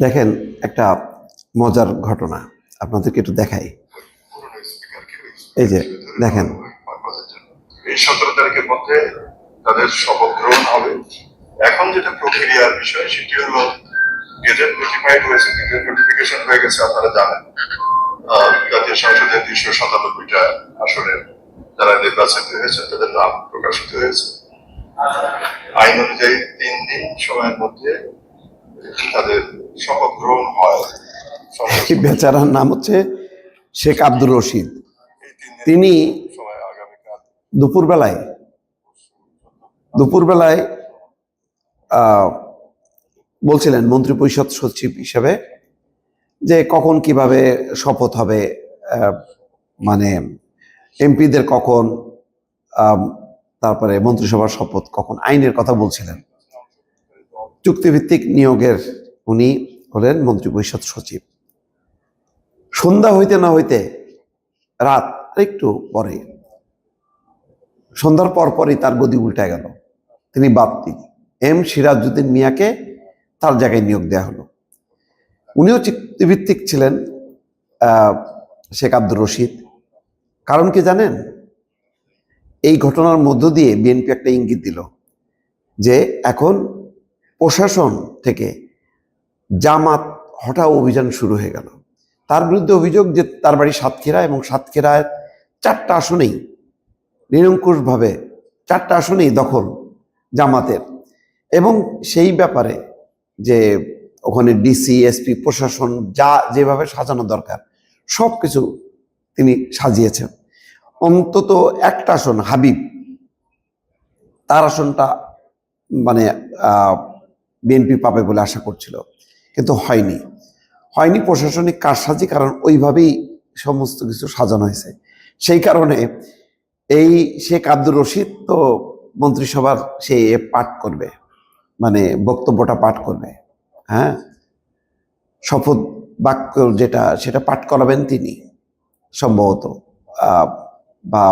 দেখেন, একটা মজার ঘটনা আপনাদেরকে একটু দেখাই। এই যে, দেখেন। এই সতেরো তারিখের মধ্যে তাদের শপথ গ্রহণ হবে। এখন যেটা প্রক্রিয়ার বিষয়, সেটি হলো আইন অনুযায়ী তিন দিন সময়ের মধ্যে তাদের শপথ গ্রহণ হয়। বেচারার নাম হচ্ছে শেখ আব্দুর রশিদ। তিন দুপুরবেলায় দুপুরবেলায় বলছিলেন মন্ত্রী পরিষদ সচিব হিসেবে যে কখন কীভাবে শপথ হবে মানে এমপিদের কখন তারপরে মন্ত্রিসভার শপথ কখন, আইনের কথা বলছিলেন। চুক্তিভিত্তিক নিয়োগের উনি হলেন মন্ত্রী পরিষদ সচিব। সন্ধ্যা হইতে না হইতে রাত একটু পরে। সন্ধ্যার পর পরই তার গদি উল্টে গেল। তিনি বাপ্তি। এম সিরাজউদ্দিন মিয়াকে তার জায়গায় নিয়োগ দেওয়া হলো। উনিও চুক্তিভিত্তিক ছিলেন শেখ আব্দুর রশিদ। কারণ কি জানেন? এই ঘটনার মধ্য দিয়ে বিএনপি একটা ইঙ্গিত দিল যে এখন প্রশাসন থেকে জামাত হঠাৎ অভিযান শুরু হয়ে গেল। তার বিরুদ্ধে অভিযোগ যে তার বাড়ি সাতক্ষীরা এবং সাতক্ষীরায় চারটা আসনেই নিরঙ্কুশভাবে চারটা আসনেই দখল জামাতের এবং সেই ব্যাপারে যে ওখানে ডিসি, এসপি, প্রশাসন যা যেভাবে সাজানো দরকার, সব কিছু তিনি সাজিয়েছেন। অন্তত একটা আসন হাবিব, তার আসনটা মানে বিএনপি পাবে বলে আশা করছিল। কিন্তু হয়নি। হয়নি প্রশাসনিক কারসাজি, কারণ ওইভাবেই সমস্ত কিছু সাজানো হয়েছে। সেই কারণে এই শেখ আব্দুর রশিদ তো মন্ত্রিসভার সে পাঠ করবে মানে বক্তব্যটা পাঠ করবে। হ্যাঁ? শপথ বাক্য যেটা, সেটা পাঠ করাবেন তিনি সম্ভবত। বা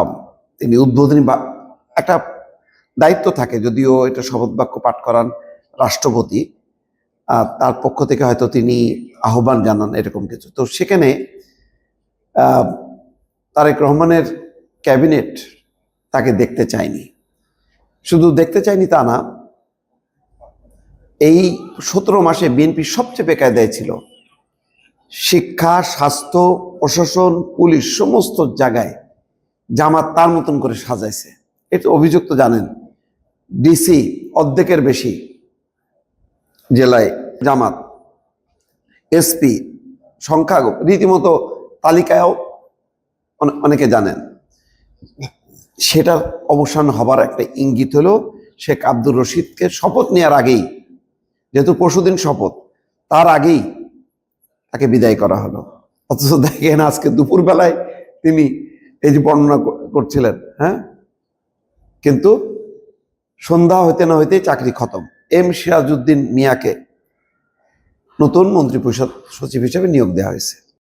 তিনি উদ্বোধনী বা, একটা দায়িত্ব থাকে, যদিও এটা শপথ বাক্য পাঠ করান রাষ্ট্রপতি তার পক্ষ থেকে হয়তো তিনি আহ্বান জানান এরকম কিছু। তো সেখানে তারেক রহমানের ক্যাবিনেট তাকে দেখতে চায়নি। শুধু দেখতে চায়নি তা না, এই সতেরো মাসে বিএনপি সবচেয়ে বেকায়দায় ছিল। শিক্ষা, স্বাস্থ্য, প্রশাসন, পুলিশ, সমস্ত জায়গায় জামাত তার মতন করে সাজাইছে। এটা অভিযুক্ত জানেন, ডিসি অর্ধেকের বেশি। জেলায় জামাত এসপি সংখ্যা রীতিমতো তালিকায়ও অনে- অনেকে জানেন। সেটার অবসান হবার একটা ইঙ্গিত হলো শেখ আব্দুর রশিদকে শপথ নেওয়ার আগেই, যেহেতু পরশুদিন শপথ, তার আগেই তাকে বিদায় করা হলো। অথচ দেখেন আজকে দুপুরবেলায় তিনি এই যে বর্ণনা কর- করছিলেন হ্যাঁ? কিন্তু সন্ধ্যা হইতে না হইতে চাকরি খতম। এম সিরাজউদ্দিন মিয়াকে নতুন মন্ত্রিপরিষদ সচিব হিসেবে নিয়োগ দেওয়া হয়েছে।